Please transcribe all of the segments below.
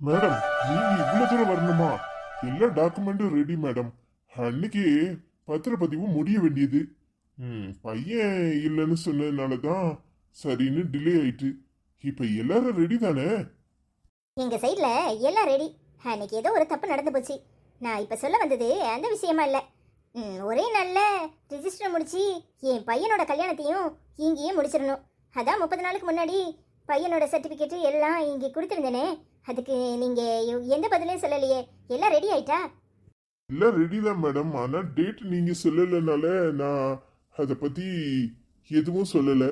Madam நீங்க இவ்வளவு தூரம் வரணுமா? எல்லா டாக்குமெண்ட்டும் ரெடி மேடம். அன்னைக்கு பத்திரப்பதிவு முடிய வேண்டியது. ம், பையன் இல்லைன்னு சொன்னதுனால தான் சரின்னு டிலே ஆயிட்டு. இப்ப எல்லாரும் ரெடி தானே? எங்க சைட்ல எல்லாம் ரெடி அன்னைக்கு ஏதோ ஒரு தப்பு நடந்து போச்சு. நான் இப்ப சொல்ல வந்தது அந்த விஷயமா இல்ல. ஒரே நாள்ல ரிஜிஸ்டர் முடிச்சு என் பையனோட கல்யாணத்தையும் இங்கேயே முடிச்சிடணும். அதான் முப்பது நாளுக்கு முன்னாடி பையனோட சர்டிபிகேட் எல்லாம் இங்கே கொடுத்துருந்தேனே. அதுக்கு நீங்க எ- எந்த பதிலையும் சொல்லலையே. எல்லாம் ரெடி ஆயிட்டா? எல்லாம் ரெடி தான் மேடம் ஆனா டேட் நீங்க சொல்லலைனால நான் அதை பத்தி எதுவும் சொல்லல.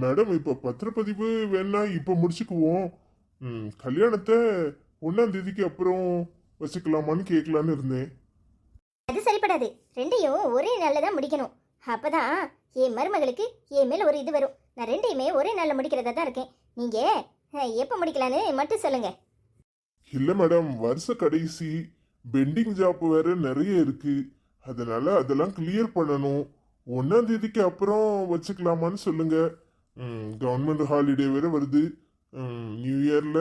மேடம் இப்ப பத்திரப்பதிவு வேணா இப்ப முடிச்சுக்குவோம். கல்யாணத்தை ஒன்னாம் தேதிக்கு அப்புறம் வச்சுக்கலாமான்னு கேட்கலான்னு இருந்தேன். அது சரிப்படாது. ரெண்டையும் ஒரே நாள்ல தான் முடிக்கணும். அப்பதான் என் மருமகளுக்கு என் மேல ஒரு இது வரும். நான் ரெண்டையுமே ஒரே நாள்ல முடிக்கிறதா தான் இருக்கேன். நீங்க? அஹ், எப்ப முடிக்கலான்னு மட்டும் சொல்லுங்க. இல்ல மேடம் வருஷ கடைசி பெண்டிங் ஜாப் வேற நிறைய இருக்கு. அதனால அதெல்லாம் கிளியர் பண்ணணும். ஒன்னாம் தேதிக்கு அப்புறம் வச்சுக்கலாமான்னு சொல்லுங்க. கவர்மெண்ட் ஹாலிடே வேற வருது. நியூ இயர்ல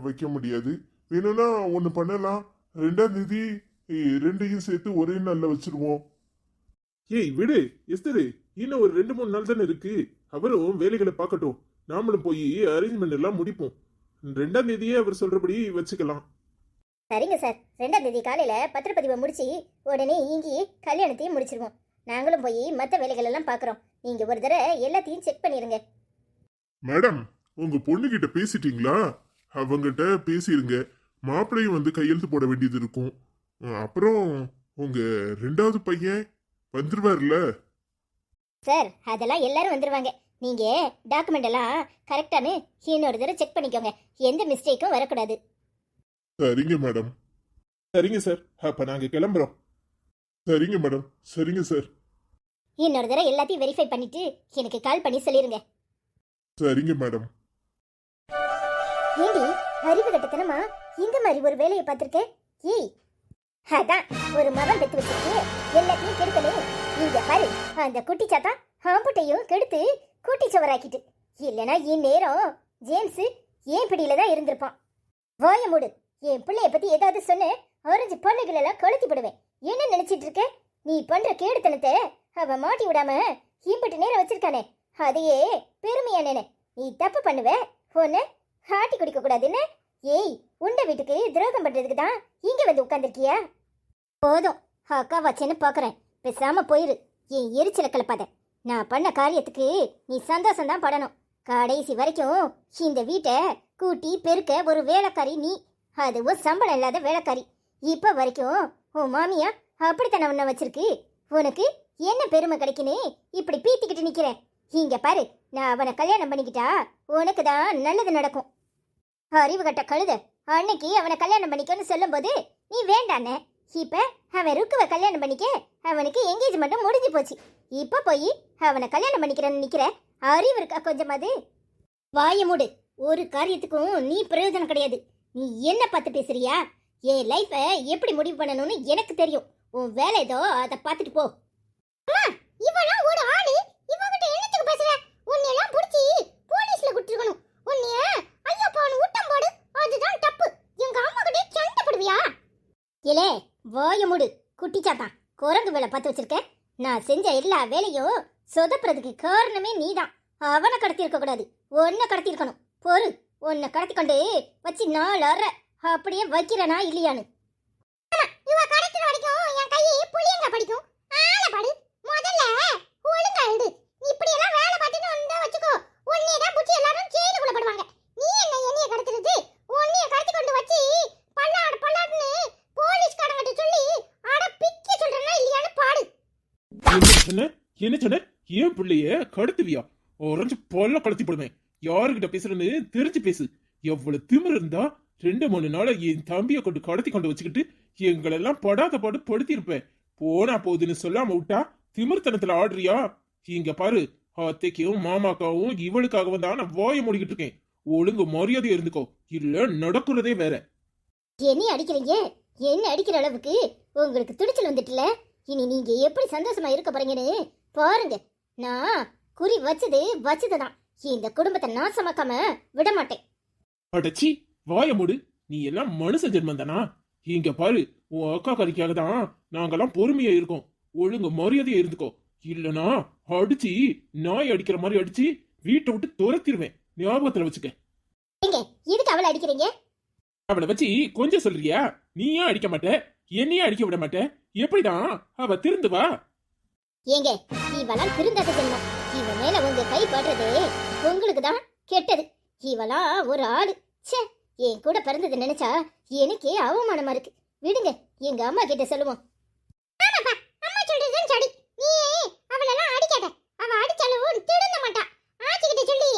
வைக்க முடியாது. வேணும்னா ஒன்று பண்ணலாம். ரெண்டாம் தேதி ரெண்டையும் சேர்த்து ஒரே நாள்ல வச்சிருவோம். ஏய் விடு எஸ்தரு இன்னும் ஒரு ரெண்டு மூணு நாள் தானே இருக்கு. அவரும் வேலைகளை பார்க்கட்டும். நாமளும் போய் அரேஞ்ச்மெண்ட் எல்லாம் முடிப்போம். ரெண்டாம் தேதியே அவர் சொல்றபடி வச்சுக்கலாம். சரிங்க சார். ரெண்டாம் தேதி காலையில பத்திரப்பதிவை முடிச்சு உடனே இங்கேயே கல்யாணத்தையும் முடிச்சிருவோம். நாங்களும் போய் மற்ற வேலைகள் எல்லாம் பார்க்குறோம் நீங்க ஒரு தடவை எல்லாத்தையும் செக் பண்ணிருங்க. மேடம் உங்க பொண்ணுகிட்ட பேசிட்டீங்களா? அவங்கிட்ட பேசிருங்க. மாப்பிள்ளையும் வந்து கையெழுத்து போட வேண்டியது இருக்கும். அப்புறம் உங்க ரெண்டாவது பையன் வந்துருவார்ல? சார் அதெல்லாம் எல்லாரும் வந்துருவாங்க. நீங்க டாக்குமெண்ட் எல்லாம் கரெக்டானு இன்னொரு தடவை செக் பண்ணிக்கோங்க. எந்த மிஸ்டேக்கும் வரக்கூடாது. சரிங்க மேடம் சரிங்க சார் அப்ப நாங்க கிளம்புறோம். சரிங்க மேடம் சரிங்க சார் இன்னொரு தடவை எல்லாத்தையும் வெரிஃபை பண்ணிட்டு எனக்கு கால் பண்ணி சொல்லிருங்க. சரிங்க மேடம் ஏண்டி அறிவு கட்டத்தனமா? இந்த மாதிரி ஒரு வேலையை பார்த்திருக்க? ஏய் அதான் ஒரு மரம் பெத்து வச்சிருக்கு. எல்லாத்தையும் கெடுக்கணும். இங்க பாரு அந்த குட்டி சாத்தா ஆம்புட்டையும் கெடுத்து கூட்டி சவராக்கிட்டு. இல்லனா இந்நேரம் ஜேம்ஸ் ஏன் பிடியில தான் இருந்திருப்பான்? வாய மூடு. என் பிள்ளைய பத்தி ஏதாவது சொன்ன ஆரஞ்சு பொண்ணுகளெல்லாம் கொளுத்தி போடுவேன். என்ன நினைச்சிட்டு இருக்க? நீ பண்ற கேடுத்தனத்தை அவ மாட்டி விடாம இம்பட்டு நேரம் வச்சிருக்கானே. அதையே பெருமையா நினை. நீ தப்பு பண்ணுவ. ஒன்னு ஹாட்டி குடிக்க கூடாதுன்னு. ஏய் உண்ட வீட்டுக்கு துரோகம் பண்றதுக்கு தான் இங்க வந்து உட்காந்துருக்கியா போதும். அக்கா வச்சேன்னு பாக்குறேன். பேசாம போயிரு. என் எரிச்சல கலப்பாத. நான் பண்ண காரியத்துக்கு நீ சந்தோஷம் தான் படணும். கடைசி வரைக்கும் இந்த வீட்டை கூட்டி பெருக்க ஒரு வேலைக்காரி நீ. அதுவும் சம்பளம் இல்லாத வேலைக்காரி. இப்போ வரைக்கும் உன் மாமியா அப்படித்தானே உன்னை வச்சிருக்கு? உனக்கு என்ன பெருமை கிடைக்குன்னு இப்படி பீத்திக்கிட்டு நிற்கிறேன் இங்க பாரு நான் அவனை கல்யாணம் பண்ணிக்கிட்டா உனக்கு தான் நல்லது நடக்கும். அறிவு கட்ட கழுத அன்னைக்கு அவனை கல்யாணம் பண்ணிக்கன்னு சொல்லும்போது நீ வேண்டானே இப்ப அவன் ருக்குவ கல்யாணம் பண்ணிக்க அவனுக்கு என்கேஜ்மெண்ட்டும் முடிஞ்சு போச்சு. இப்போ போய் அவனை கல்யாணம் பண்ணிக்கிறேன்னு நிற்கிற அறிவு இருக்கா கொஞ்சமாது வாய மூடு. ஒரு காரியத்துக்கும் நீ பிரயோஜனம் கிடையாது. நீ என்ன பார்த்து பேசுறியா? என் லைஃபை எப்படி முடிவு பண்ணணும்னு எனக்கு தெரியும். உன் வேலை ஏதோ அதை பார்த்துட்டு போ. இவெல்லாம் ஒரு ஆளு. இவகிட்ட என்னத்துக்கு பேசுற? உன்னையெல்லாம் பிடிச்சி போலீஸ்ல கொடுத்துருக்கணும். உன்னைய ஐயோ போன ஊட்டம் போடு. அதுதான் தப்பு. எங்க அம்மா கிட்ட சண்டை போடுவியா? இலே வாய மூடு குட்டிச்சாத்தான் குரங்கு வேலை பார்த்து வச்சிருக்க. நான் செஞ்ச எல்லா வேலையும் சொதப்புறதுக்கு காரணமே நீதான். அவனை கடத்தி இருக்க கூடாது. உன்னை கடத்தி இருக்கணும். பொறு உன்னை கடத்தி கொண்டு வச்சு நாலு அற. அப்படியே வைக்கிறனா இல்லையான்னு. இவ கடத்துற வரைக்கும் என் கையை புளியங்க படிக்கும். ஆள படு. முதல்ல ஒழுங்கா எடு இப்படி எல்லாம் வேலை பார்த்துட்டு வந்தா வச்சுக்கோ. உன்னைய தான் புடிச்சு எல்லாரும் ஜெயிலுக்குள்ள போடுவாங்க. நீ என்ன என்னைய கடத்துறது? உன்னைய கடத்தி கொண்டு வச்சு பல்லாடு பல்லாடுன்னு போலீஸ்காரங்கிட்ட சொல்லி அட பிக்க சொல்றேன்னா இல்லையான்னு பாடு. என்ன சொன்ன என்ன சொன்ன ஏன் பிள்ளைய கடத்துவியா? உறைஞ்சு பொல்ல கடத்தி போடுவேன். யாருகிட்ட பேசுறேன்னு தெரிஞ்சு பேசு. எவ்வளவு திமிரு இருந்தா ரெண்டு மூணு நாளா என் தம்பியை கொண்டு கடத்தி கொண்டு வச்சுக்கிட்டு எங்களெல்லாம் படாத பாடு படுத்திருப்பேன் போனா போகுதுன்னு சொல்லாம விட்டா திமிர்த்தனத்துல ஆடுறியா? இங்க பாரு அத்தைக்கும் மாமாக்காவும் இவளுக்காகவும் தான் நான் வாய மூடிக்கிட்டு இருக்கேன். ஒழுங்கு மரியாதை இருந்துக்கோ. இல்ல நடக்கிறதே வேற. என்ன அடிக்கிறீங்க? என்ன அடிக்கிற அளவுக்கு? உங்களுக்கு துடிச்சல் வந்துட்டுல? இனி நீங்க எப்படி சந்தோஷமா இருக்க போறீங்கன்னு பாருங்க. நான் குறி வச்சது வச்சதுதான். இந்த குடும்பத்தை நாசமாக்காம விட மாட்டேன் அடச்சி வாய மூடு. நீ எல்லாம் மனுஷ ஜென்மம் தானா இங்க பாரு உன் அக்கா கறிக்காக தான் நாங்கெல்லாம் பொறுமையா இருக்கோம். ஒழுங்கு மரியாதையா இருந்துக்கோ. இல்லனா அடிச்சு நாய் அடிக்கிற மாதிரி அடிச்சு வீட்டை விட்டு துரத்திடுவேன் ஞாபகத்துல வச்சுக்க. எதுக்கு அவளை அடிக்கிறீங்க? அவளை வச்சு கொஞ்சம் சொல்றியா? நீ ஏன் அடிக்க மாட்டேன் என்னையும் அடிக்க விட மாட்ட. எப்படிதான் அவ திருந்துவா ஏங்க இவளாம் திருந்தாத செல்வம். இவ மேல உங்க கை படுறதே உங்களுக்கு தான் கெட்டது. இவளா ஒரு ஆளு. ச்சே என் கூட பிறந்தது நினைச்சா எனக்கே அவமானமா இருக்கு. விடுங்க எங்க அம்மா கிட்ட சொல்லுவோம் அம்மா சொல்றதுதான் சரி நீ அவளெல்லாம் அடிக்காத அவ அடிச்சாலும் திருந்த மாட்டா ஆச்சி கிட்ட சொல்லி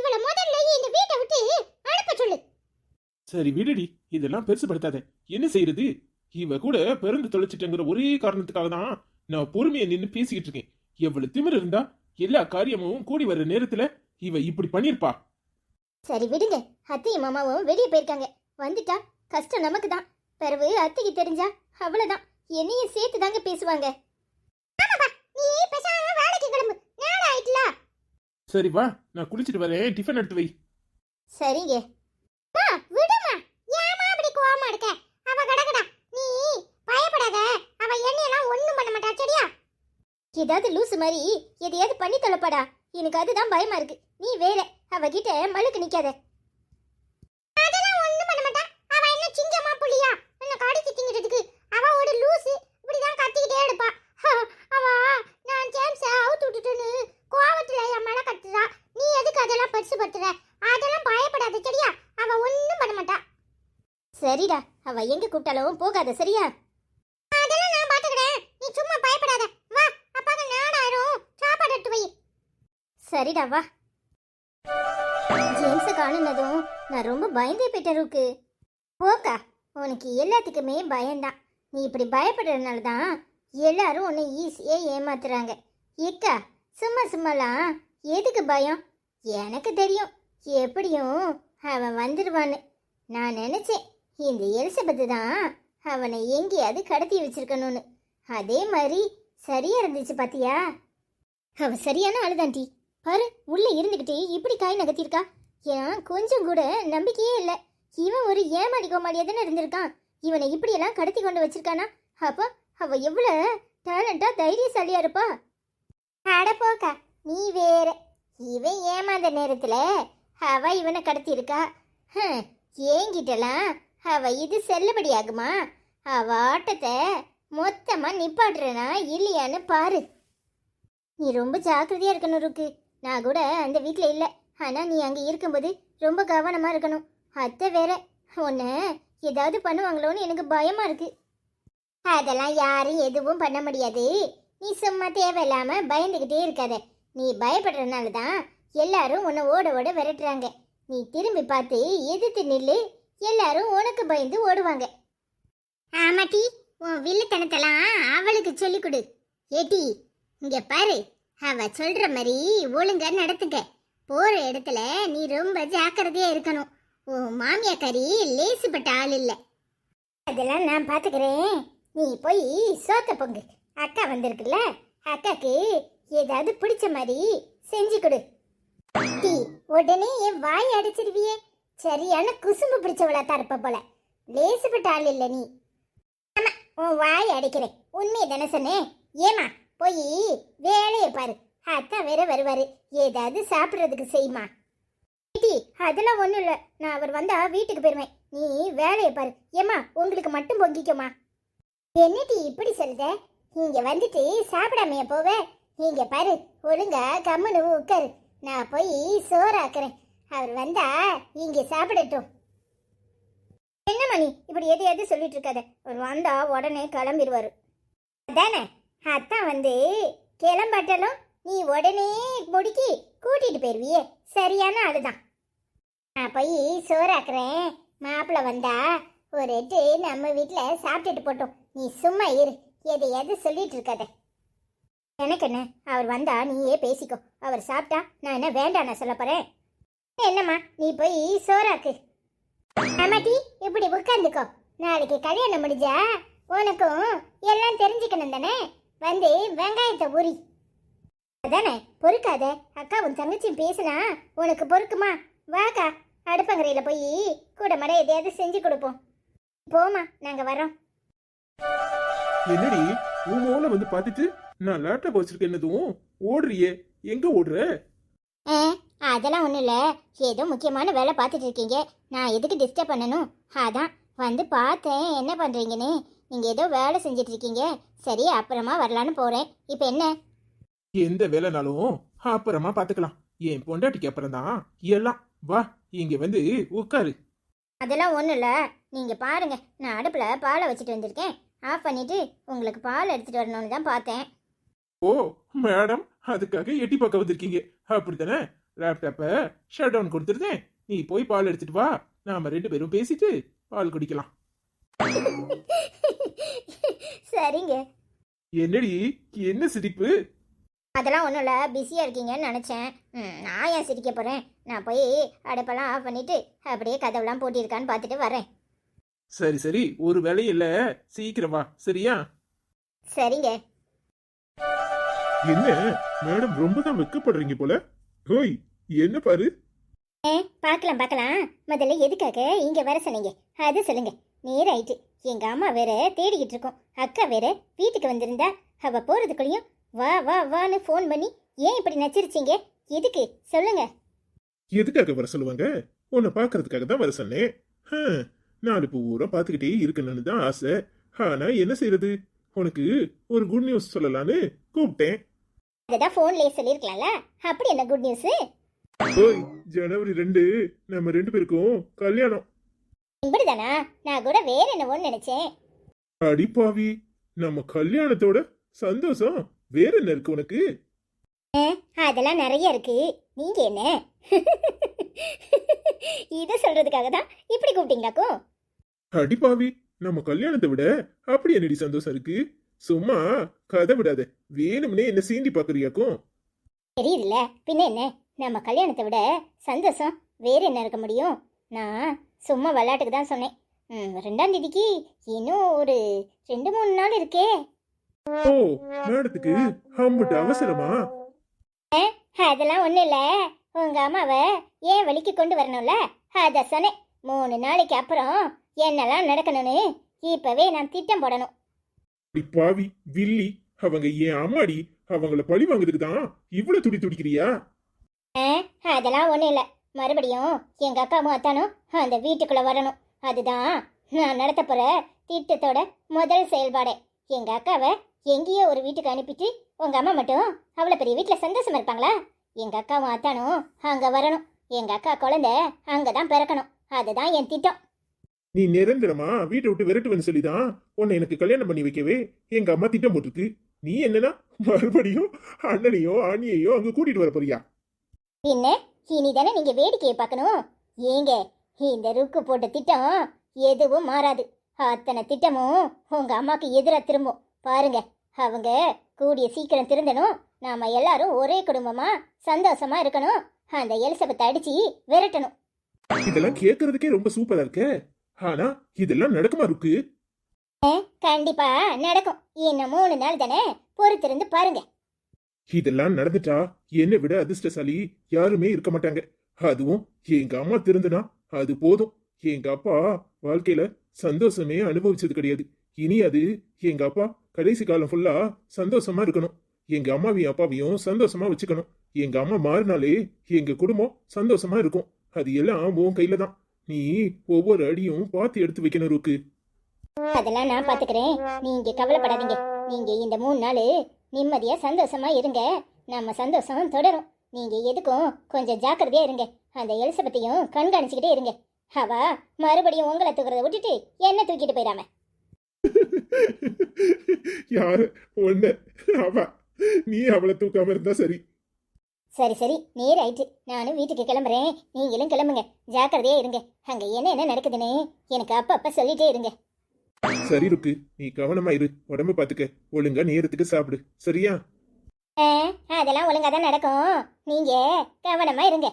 இவள முதல்ல இந்த வீட்டை விட்டு அனுப்ப சொல்லு சரி விடுடி. இதெல்லாம் பெருசுபடுத்தாத. என்ன செய்யறது இவ கூட பிறந்து தொலைச்சிட்டங்கிற ஒரே காரணத்துக்காக தான் நான் பொறுமையா நின்னு பேசிக்கிட்டு இருக்கேன். எவ்வளவு திமிரு இருந்தா எல்லா காரியமும் கூடி வர்ற நேரத்துல இவ இப்படி பண்ணிருப்பா. சரி விடுங்க. அத்தையும் மாமாவும் வெளியே போயிருக்காங்க. வந்துட்டா கஷ்டம் நமக்கு தான் பிறகு அத்தைக்கு தெரிஞ்சா அவ்வளவுதான். என்னையும் சேர்த்து தாங்க பேசுவாங்க சரி வா. நான் குளிச்சிட்டு வரேன். டிஃபன் எடுத்து வை. சரிங்க மா விடுமா ஏமா அப்படி கோவமா இருக்க அவ கடகடா நீ பயப்படாத அவ என்னையெல்லாம் ஒண்ணும் பண்ண மாட்டா சரியா ஏதாவது லூசு மாதிரி எதையாவது பண்ணி தொலைப்படா. எனக்கு அதுதான் பயமா இருக்கு. நீ வேற. அவகிட்ட மழுக்கு நிக்காத. அதெல்லாம் அவ பண்ண மாட்டா. போகாத என்ன சிங்கமா புலியா என்ன கடிச்சு திங்கிறதுக்கு அவ ஒரு லூசு இப்படிதான் கத்திக்கிட்டே இருப்பா அவ நான் ஜேம்ஸ அவுத்து விட்டுட்டுன்னு கோவத்துல என் மேல கத்துறா நீ எதுக்கு அதெல்லாம் பெருசு படுத்துற அதெல்லாம் பயப்படாத சரியா அவ ஒண்ணும் பண்ண மாட்டா சரிடா அவ எங்க கூப்பிட்டாலும் போகாத சரியா அதெல்லாம் நான் பாத்துக்கிறேன் நீ சும்மா பயப்படாத வா அப்பாக்கு நாடாயிரும் சாப்பாடு எடுத்து வை சரிடா வா. ஜேம்ஸ காணுனதும் நான் ரொம்ப பயந்தே போயிட்டேன் ருக்கு. போக்கா உனக்கு எல்லாத்துக்குமே பயம்தான். நீ இப்படி பயப்படுறதுனால தான் எல்லாரும் உன்னை ஈஸியாக ஏமாத்துறாங்க. ஏக்கா சும்மா சும்மாலாம் எதுக்கு பயம்? எனக்கு தெரியும். எப்படியும் அவன் வந்துடுவான்னு நான் நினச்சேன். இந்த எலிசபெத்து தான் அவனை எங்கேயாவது கடத்தி வச்சிருக்கணும்னு. அதே மாதிரி சரியா இருந்துச்சு பாத்தியா? அவ சரியான ஆளுதான்டி பாரு உள்ள இருந்துகிட்டு இப்படி காய் நகர்த்திருக்கா ஏன் கொஞ்சம் கூட நம்பிக்கையே இல்லை. இவன் ஒரு ஏமாடி கோமாளியா தானே இருந்திருக்கான். இவனை இப்படியெல்லாம் கடத்தி கொண்டு வச்சிருக்கானா? அப்போ அவ எவ்வளோ டேலண்டா தைரியசாலியா இருப்பா. அட போக்கா நீ வேற. இவன் ஏமாந்த நேரத்தில் அவ இவனை கடத்தியிருக்கா. ஏங்கிட்டலாம் அவ இது செல்லுபடியாகுமா? அவ ஆட்டத்தை மொத்தமாக நிப்பாட்டுறனா இல்லையான்னு பாரு. நீ ரொம்ப ஜாக்கிரதையாக இருக்கணும் இருக்கு நான் கூட அந்த வீட்டில் இல்லை. ஆனால் நீ அங்கே இருக்கும்போது ரொம்ப கவனமாக இருக்கணும். அத்தை வேற உன்னை ஏதாவது பண்ணுவாங்களோன்னு எனக்கு பயமாக இருக்கு. அதெல்லாம் யாரும் எதுவும் பண்ண முடியாது. நீ சும்மா தேவையில்லாமல் பயந்துகிட்டே இருக்காத. நீ பயப்படுறதுனால தான் எல்லாரும் உன்னை ஓட ஓட விரட்டுறாங்க. நீ திரும்பி பார்த்து எதிர்த்து நில்லு. எல்லாரும் உனக்கு பயந்து ஓடுவாங்க. ஆமாட்டி உன் வில்லுத்தனத்தெல்லாம் அவளுக்கு சொல்லிக் கொடு. ஏட்டி இங்கே பாரு. அவ சொல்ற மாதிரி ஒழுங்கா நடத்துக்க போற இடத்துல நீ ரொம்ப ஜாக்கிரதையா இருக்கணும். உன் கறி லேசுப்பட்ட ஆள் இல்ல. அதெல்லாம் நான் பாத்துக்கிறேன். நீ போய் சோத்த பொங்கு. அக்கா வந்திருக்குல்ல அக்காக்கு ஏதாவது பிடிச்ச மாதிரி செஞ்சு கொடு. டீ, உடனே என் வாய் அடிச்சிருவியே. சரியான குசும்பு பிடிச்சவளா தான் இருப்ப போல. லேசுப்பட்ட ஆள் இல்ல நீ. ஆமா உன் வாய் அடிக்கிறேன். உண்மையை தானே சொன்னேன். ஏமா போய் வேலையை பாரு. அத்தான் வேற வருவாரு. ஏதாவது சாப்பிட்றதுக்கு செய்யுமா? டி அதெல்லாம் ஒன்றும் இல்லை. நான் அவர் வந்தா வீட்டுக்கு போயிருவேன். நீ வேலையை பாரு. ஏம்மா உங்களுக்கு மட்டும் பொங்கிக்கோமா? என்னடி இப்படி சொல்லுத இங்க வந்துட்டு சாப்பிடாமைய போவ? இங்க பாரு ஒழுங்கா கம்முனு உட்காரு. நான் போய் சோறாக்குறேன். அவர் வந்தா இங்க சாப்பிடட்டும். என்ன மணி இப்படி எதையாவது சொல்லிட்டு இருக்காத. அவர் வந்தா உடனே கிளம்பிடுவாரு அதானே? அத்தான் வந்து கிளம்பாட்டலும் நீ உடனே முடிக்கி கூட்டிட்டு போயிருவியே. சரியான ஆளுதான். நான் போய் சோறாக்குறேன். மாப்பிள்ளை வந்தா ஒரு எட்டு நம்ம வீட்டில் சாப்பிட்டுட்டு போட்டோம். நீ சும்மா இரு. எதையாவது சொல்லிட்டு இருக்காத. எனக்கு என்ன? அவர் வந்தா நீயே பேசிக்கோ. அவர் சாப்பிட்டா நான் என்ன வேண்டாம் நான் சொல்ல போறேன்? என்னம்மா நீ போய் சோறாக்கு. அம்மாட்டி இப்படி உட்காந்துக்கோ. நாளைக்கு கல்யாணம் முடிஞ்சா உனக்கும் எல்லாம் தெரிஞ்சுக்கணும் தானே? வந்து வெங்காயத்தை உரி. அதானே பொறுக்காத. அக்கா உன் தங்கச்சி பேசினா உனக்கு பொறுக்குமா? வாக்கா. அடுப்பங்கரையில போய் கூட மட எதையாவது செஞ்சு கொடுப்போம். போமா நாங்க வரோம் என்னடி? உன் மூல வந்து பார்த்துட்டு நான் லேப்டாப் வச்சிருக்கேன் என்னதும்? ஓடுறியே. எங்க ஓடுற? ஆ, அதெல்லாம் ஒன்றும் இல்லை. ஏதோ முக்கியமான வேலை பார்த்துட்டு இருக்கீங்க. நான் எதுக்கு டிஸ்டர்ப் பண்ணணும்? அதான் வந்து பார்த்தேன். என்ன பண்ணுறீங்கன்னு நீங்கள் ஏதோ வேலை செஞ்சுட்டு இருக்கீங்க சரி அப்புறமா வரலான்னு போகிறேன் இப்போ என்ன? எந்த வேலைனாலும் அப்புறமா பாத்துக்கலாம். என் பொண்டாட்டிக்கு அப்புறம் தான் எல்லாம் வா இங்க வந்து உட்காரு அதெல்லாம் ஒன்றும் இல்லை. நீங்கள் பாருங்கள் நான் அடுப்பில் பாலை வச்சுட்டு வந்திருக்கேன். ஆஃப் பண்ணிவிட்டு உங்களுக்கு பால் எடுத்துகிட்டு வரணும்னு தான் பார்த்தேன். ஓ மேடம் அதுக்காக எட்டி பார்க்க வந்திருக்கீங்க. அப்படித்தானே? லேப்டாப்பை ஷட் டவுன் கொடுத்துருந்தேன். நீ போய் பால் எடுத்துட்டு வா. நாம ரெண்டு பேரும் பேசிட்டு பால் குடிக்கலாம். சரிங்க. என்னடி? என்ன சிரிப்பு? அதெல்லாம் ஒன்றும் இல்லை. பிஸியாக இருக்கீங்கன்னு நினச்சேன். நான் ஏன் சிரிக்க போகிறேன் நான் போய் அடுப்பெல்லாம் ஆஃப் பண்ணிவிட்டு அப்படியே கதவுலாம் பூட்டியிருக்கான்னு பார்த்துட்டு வரேன் சரி சரி. ஒரு வேலையும் இல்ல. சீக்கிரம் சரியா? சரிங்க. என்ன? மேடம் ரொம்ப தான் வெக்கப்படுறீங்க போல. ஹோய் என்ன பாரு? ஏ பார்க்கலாம் பார்க்கலாம். முதல்ல எதுக்காக? இங்கே வர சொன்னீங்க அது சொல்லுங்க. நேர் ஆயிட்டு எங்கள் அம்மா வேற தேடிக்கிட்டு இருக்கோம் அக்கா வேற வீட்டுக்கு வந்திருந்தா அவ போகிறதுக்குள்ளேயும் வா வா வான்னு ஃபோன் பண்ணி ஏன் இப்படி நச்சிருச்சீங்க? எதுக்கு? சொல்லுங்க. எதுக்காக வர சொல்லுவாங்க? உன்னை பார்க்கறதுக்காக தான் வர சொன்னேன். நாலு பூரா பார்த்துக்கிட்டே இருக்கணும்னு தான் ஆசை. ஆனா என்ன செய்யறது உனக்கு ஒரு குட் நியூஸ் சொல்லலான்னு கூப்பிட்டேன். அதுதான் ஃபோன்லேயே சொல்லியிருக்கலாம்ல? அப்படி என்ன குட் நியூஸு ஜனவரி ரெண்டு நம்ம ரெண்டு பேருக்கும் கல்யாணம். இப்படிதானா நான் கூட வேற என்னவோன்னு நினைச்சேன். அடிப்பாவி நம்ம கல்யாணத்தோட சந்தோஷம் வேற என்ன இருக்கு உனக்கு? அதெல்லாம் நிறைய இருக்கு. நீங்க என்ன? இதை சொல்றதுக்காக தான் இப்படி கூப்பிட்டீங்களாக்கும் அடிப்பாவி நம்ம கல்யாணத்தை விட அப்படி என்னடி சந்தோஷம் இருக்கு? சும்மா கதை விடாத. வேணும்னே என்ன சீண்டி பாக்குறியாக்கும் தெரியுதுல்ல. பின்ன என்ன? நம்ம கல்யாணத்தை விட சந்தோஷம் வேற என்ன இருக்க முடியும்? நான் சும்மா விளையாட்டுக்கு தான் சொன்னேன். ம், ரெண்டாம் தேதிக்கு இன்னும் ஒரு ரெண்டு மூணு நாள் இருக்கே. ஓ மேடத்துக்கு அம்புட்டு அவசரமா? அதெல்லாம் ஒன்றும் இல்லை. உங்க அம்மாவை ஏன் வழிக்கு கொண்டு வரணும்ல? அதை சொன்னேன். மூணு நாளைக்கு அப்புறம் என்னெல்லாம் நடக்கணும்னு இப்பவே நான் திட்டம் போடணும். பாவி வில்லி அவங்க ஏன் அம்மாடி அவங்கள பழி வாங்குறதுக்கு தான் இவ்வளவு துடி துடிக்கிறியா? அதெல்லாம் ஒன்றும் இல்லை. மறுபடியும் எங்க அக்காவும் அத்தானும் அந்த வீட்டுக்குள்ள வரணும். அதுதான் நான் நடத்த போற திட்டத்தோட முதல் செயல்பாடே. எங்க அக்காவை எங்கேயோ ஒரு வீட்டுக்கு அனுப்பிட்டு உங்க அம்மா மட்டும் அவ்வளோ பெரிய வீட்டில் சந்தோஷமா இருப்பாங்களா? எங்க அக்காவும் அத்தானும் அங்க வரணும். எங்க அக்கா குழந்தை அங்கதான் பிறக்கணும். அதுதான் என் திட்டம். நீ நிரந்தரமா வீட்டை விட்டு விரட்டுவேன்னு சொல்லிதான் உன்னை எனக்கு கல்யாணம் பண்ணி வைக்கவே எங்க அம்மா திட்டம் போட்டிருக்கு. நீ என்னன்னா மறுபடியும் அண்ணனையோ அண்ணியையோ அங்க கூட்டிட்டு வர போறியா? பின்ன இனிதானே நீங்க வேடிக்கையை பார்க்கணும்? ஏங்க இந்த ருக்கு போட்ட திட்டம் எதுவும் மாறாது. அத்தனை திட்டமும் உங்க அம்மாக்கு எதிரா திரும்பும். பாருங்க அவங்க கூடிய சீக்கிரம் திருந்தணும். நாம எல்லாரும் ஒரே குடும்பமா சந்தோஷமா இருக்கணும். அந்த எலிசபெத்தை அடிச்சு விரட்டணும். இதெல்லாம் கேக்குறதுக்கே ரொம்ப சூப்பரா இருக்கே. ஆனா இதெல்லாம் நடக்குமா இருக்கு கண்டிப்பா நடக்கும். இன்னும் மூணு நாள் தானே பொறுத்திருந்து பாருங்க. இதெல்லாம் நடந்துட்டா என்னை விட அதிர்ஷ்டசாலி யாருமே இருக்க மாட்டாங்க. அதுவும் எங்க அம்மா திருந்துனா அது போதும். எங்க அப்பா வாழ்க்கையில சந்தோஷமே அனுபவிச்சது கிடையாது. இனி அது எங்க அப்பா கடைசி காலம் ஃபுல்லா சந்தோஷமா இருக்கணும். எங்க அம்மாவையும் அப்பாவையும் சந்தோஷமா வச்சுக்கணும். எங்க அம்மா மாறினாலே எங்க குடும்பம் சந்தோஷமா இருக்கும். அது எல்லாம் உன் கையில தான். நீ ஒவ்வொரு அடியும் பார்த்து எடுத்து வைக்கணும் இருக்கு அதெல்லாம் நான் பாத்துக்கிறேன். நீங்க கவலைப்படாதீங்க. நீங்க இந்த மூணு நாள் நிம்மதியா சந்தோஷமா இருங்க. நம்ம சந்தோஷம் தொடரும். நீங்க எதுக்கும் கொஞ்சம் ஜாக்கிரதையா இருங்க. அந்த எலிசபெத்தையும் கண்காணிச்சுக்கிட்டே இருங்க. அவ மறுபடியும் உங்களை தூக்குறத விட்டுட்டு என்ன தூக்கிட்டு போயிடாம. யாரு? ஒண்ணு. அவ. நீ அவளை தூக்காம இருந்தா சரி. சரி சரி. நேர் ஆயிட்டு. நானும் வீட்டுக்கு கிளம்புறேன். நீங்களும் கிளம்புங்க. ஜாக்கிரதையா இருங்க. அங்க என்ன என்ன நடக்குதுன்னு எனக்கு அப்பப்ப சொல்லிட்டே இருங்க. சரி ருக்கு நீ கவனமா இரு. உடம்பு பாத்துக்க. ஒழுங்கா நேரத்துக்கு சாப்பிடு. சரியா? ஆ, அதெல்லாம் ஒழுங்கா தான் நடக்கும். நீங்க கவனமா இருங்க.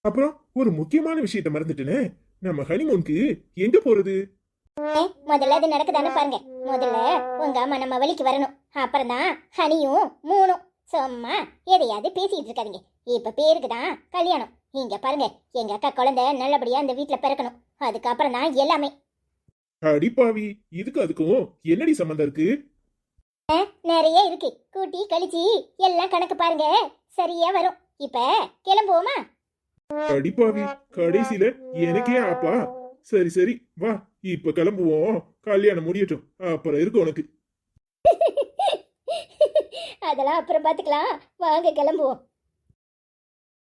அப்புறம் ஒரு முக்கியமான விஷயத்த மறந்துட்டேனே. நம்ம ஹனிமூனுக்கு எங்க போறது? முதல்ல அது நடக்குதான்னு பாருங்க. முதல்ல உங்க அம்மா நம்ம வழிக்கு வரணும். அப்புறம் தான் ஹனியும் மூணும். சும்மா எதையாவது பேசிட்டு இருக்காதீங்க. இப்ப பேருக்கு தான் கல்யாணம். இங்க பாருங்க எங்க அக்கா குழந்தை நல்லபடியா இந்த வீட்ல பிறக்கணும். அதுக்கப்புறம் தான் எல்லாமே. அடிப்பாவி இதுக்கு அதுக்கும் என்னடி சம்மந்தம் இருக்கு? நிறைய இருக்கு. கூட்டி கழிச்சு எல்லாம் கணக்கு பாருங்க. சரியா வரும். இப்ப கிளம்புவோமா? அடிப்பாவி கடைசியில எனக்கே ஆப்பா. சரி சரி வா இப்ப கிளம்புவோம். கல்யாணம் முடியட்டும். அப்புறம் இருக்கு உனக்கு. அதெல்லாம் அப்புறம் பாத்துக்கலாம். வாங்க கிளம்புவோம்.